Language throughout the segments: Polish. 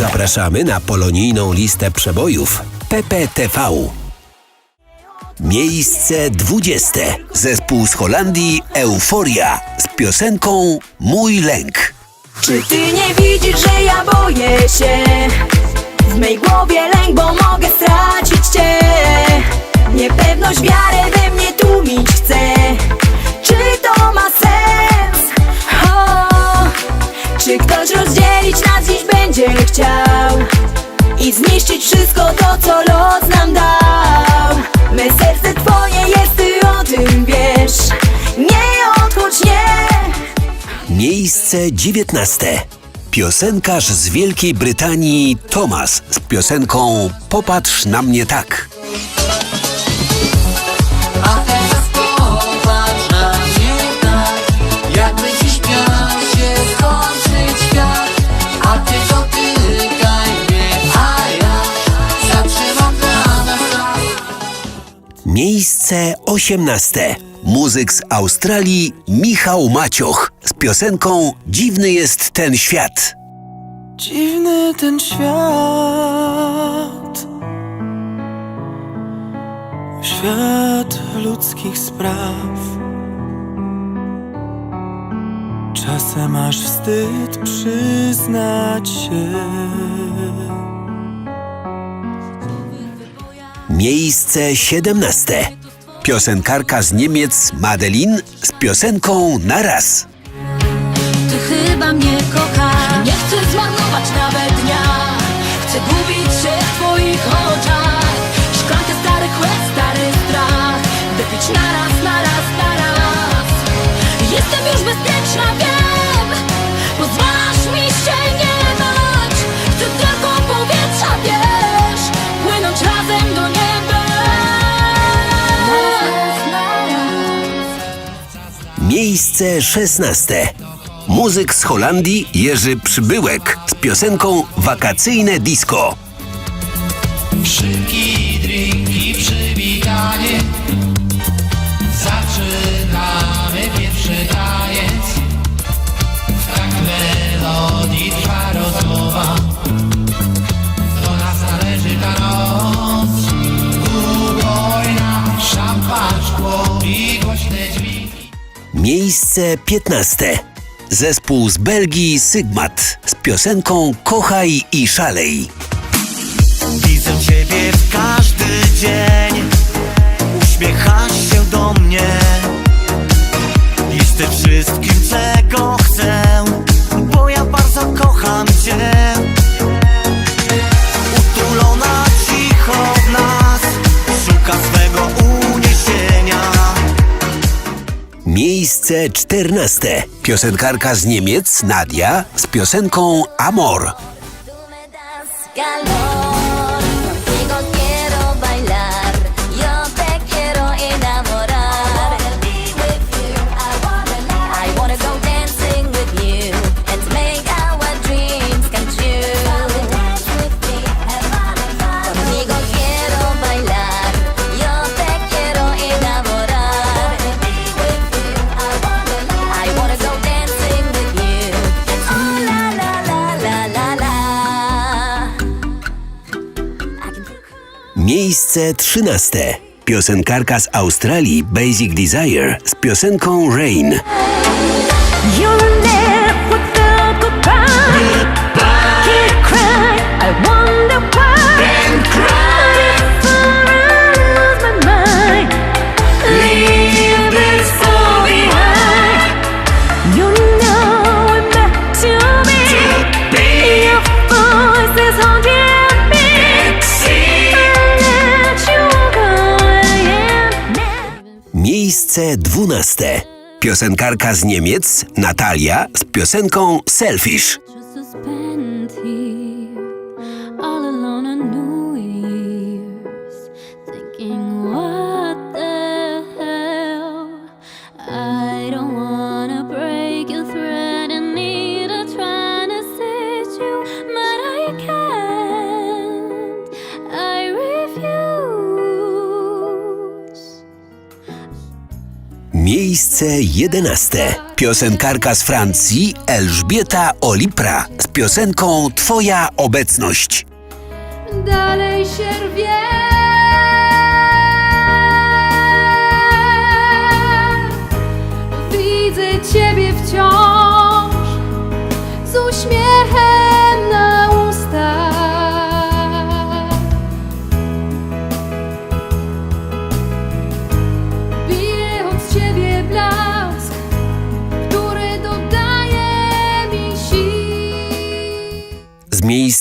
Zapraszamy na polonijną listę przebojów PPTV. Miejsce 20. Zespół z Holandii Euforia z piosenką Mój lęk. Czy ty nie widzisz, że ja boję się? W mej głowie lęk, bo mogę stracić cię Niepewność wiarę we mnie tłumić chce chciał? I zniszczyć wszystko to, co los nam dał Me serce twoje jest, ty o tym wiesz Nie odchodź, nie Miejsce 19. Piosenkarz z Wielkiej Brytanii Thomas z piosenką Popatrz na mnie tak. 2018. Muzyk z Australii Michał Macioch z piosenką Dziwny jest ten świat. Dziwny ten świat. Świat ludzkich spraw. Czasem aż wstyd przyznać się. Miejsce 17. Piosenkarka z Niemiec Madeline z piosenką Na raz. Ty chyba mnie kochasz. Nie chcę zmarnować nawet dnia. Chcę gubić się w twoich oczach. Szklankę starych łez, stary strach. Wypić na raz, na raz, na raz. Jestem już bezpieczna, wiem 2016. Muzyk z Holandii Jerzy Przybyłek z piosenką Wakacyjne Disco. Szybki drinki, przywitanie Miejsce 15. Zespół z Belgii Sygmat z piosenką Kochaj i szalej. Widzę Ciebie w każdy dzień 2014. Piosenkarka z Niemiec, Nadia, z piosenką Amor. Galore. Miejsce 13. Piosenkarka z Australii Basic Desire z piosenką Rain. 12. Piosenkarka z Niemiec Natalia z piosenką Selfish. 2011. Piosenkarka z Francji Elżbieta Olipra z piosenką Twoja obecność. Dalej się rwie. Widzę Ciebie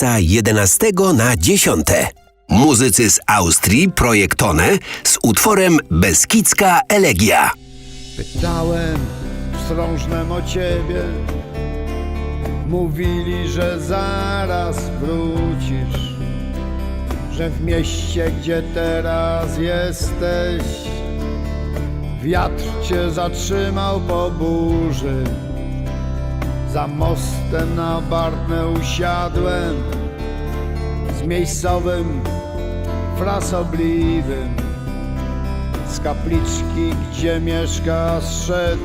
miejsca jedenastego na dziesiąte. Muzycy z Austrii Projektone z utworem Beskidzka Elegia. Pytałem wstrążnem o ciebie Mówili, że zaraz wrócisz Że w mieście, gdzie teraz jesteś Wiatr cię zatrzymał po burzy Za mostem na Bartnę usiadłem Z miejscowym frasobliwym z kapliczki, gdzie mieszka, zszedł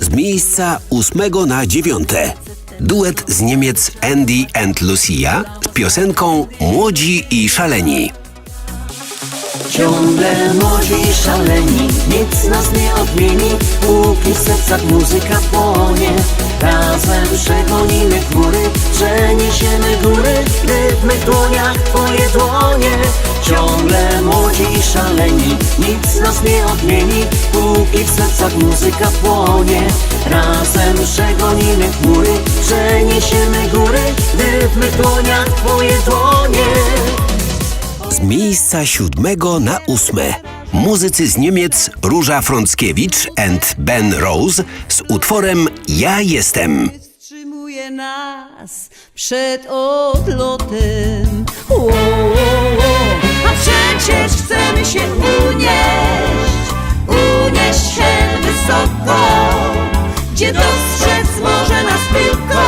Z miejsca ósmego na dziewiąte. Duet z Niemiec Andy and Lucia z piosenką Młodzi i Szaleni. Ciągle młodzi szaleni, nic nas nie odmieni Póki w sercach muzyka płonie. Razem przegonimy góry, przeniesiemy góry Gdy w dłoniach twoje dłonie. Ciągle młodzi szaleni, nic nas nie odmieni Póki w sercach muzyka płonie. Razem przegonimy góry, przeniesiemy góry Gdy w dłoniach twoje dłonie Z miejsca siódmego na ósme. Muzycy z Niemiec Róża Frąckiewicz and Ben Rose z utworem Ja jestem. wstrzymuje nas przed odlotem. O, o, o, a przecież chcemy się unieść, unieść się wysoko, gdzie dostrzec może nas tylko,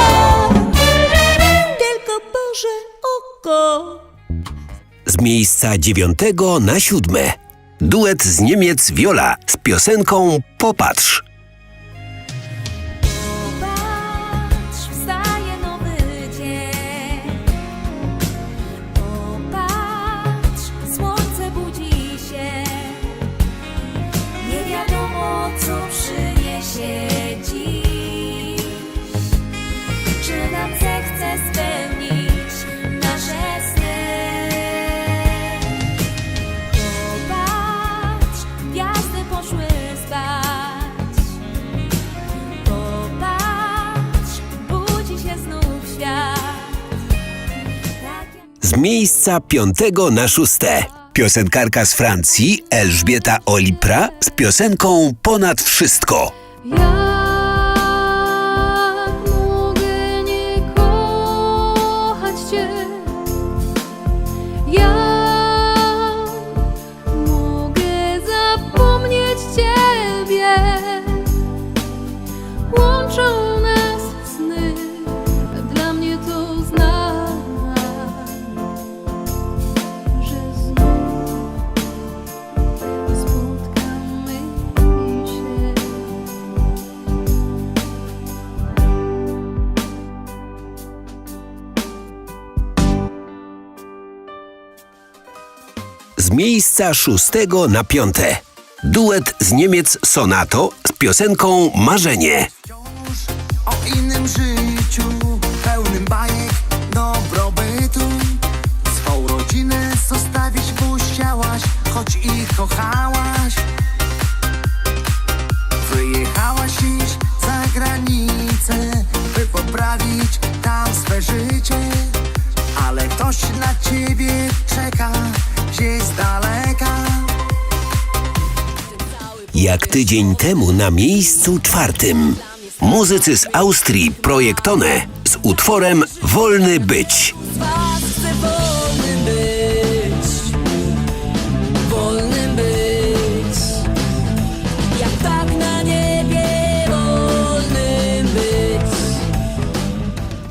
tylko Boże oko. Z miejsca dziewiątego na siódme. Duet z Niemiec Viola z piosenką Popatrz. Popatrz, miejsca piątego na szóste. Piosenkarka z Francji Elżbieta Olipra z piosenką Ponad Wszystko. Z miejsca szóstego na piąte. Duet z Niemiec Sonato z piosenką Marzenie. o innym życiu, pełnym bajek, dobrobytu. Swą rodzinę zostawić musiałaś, choć ich kochałaś. Wyjechałaś dziś za granicę, by poprawić tam swe życie. Ale ktoś na ciebie czeka, gdzieś z daleka. Jak tydzień temu na miejscu czwartym. Muzycy z Austrii Projektone z utworem Wolny Być. Was chcę wolnym być, wolnym być, jak tak na niebie wolnym być.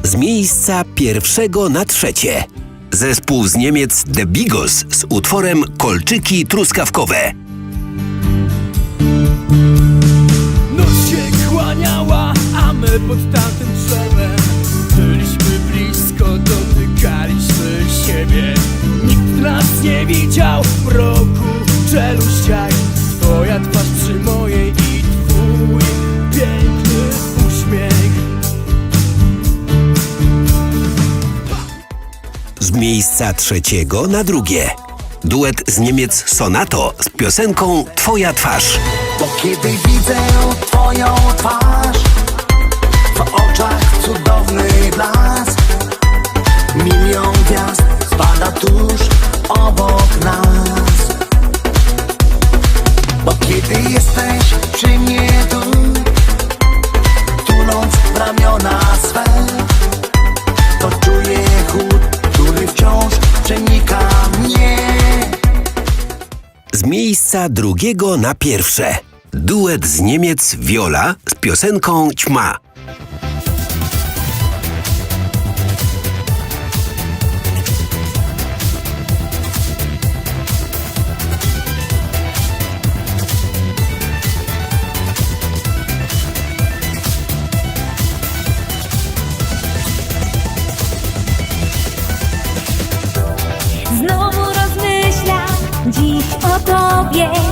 Z miejsca pierwszego na trzecie. Zespół z Niemiec The Bigos z utworem Kolczyki truskawkowe. Miejsca trzeciego na drugie. Duet z Niemiec Sonato z piosenką Twoja twarz. Bo kiedy widzę twoją twarz W oczach cudowny blask Milion gwiazd spada tuż obok nas Bo kiedy jesteś przy mnie tu Tuląc ramiona swe miejsca drugiego na pierwsze. Duet z Niemiec Viola z piosenką Ćma. Tobie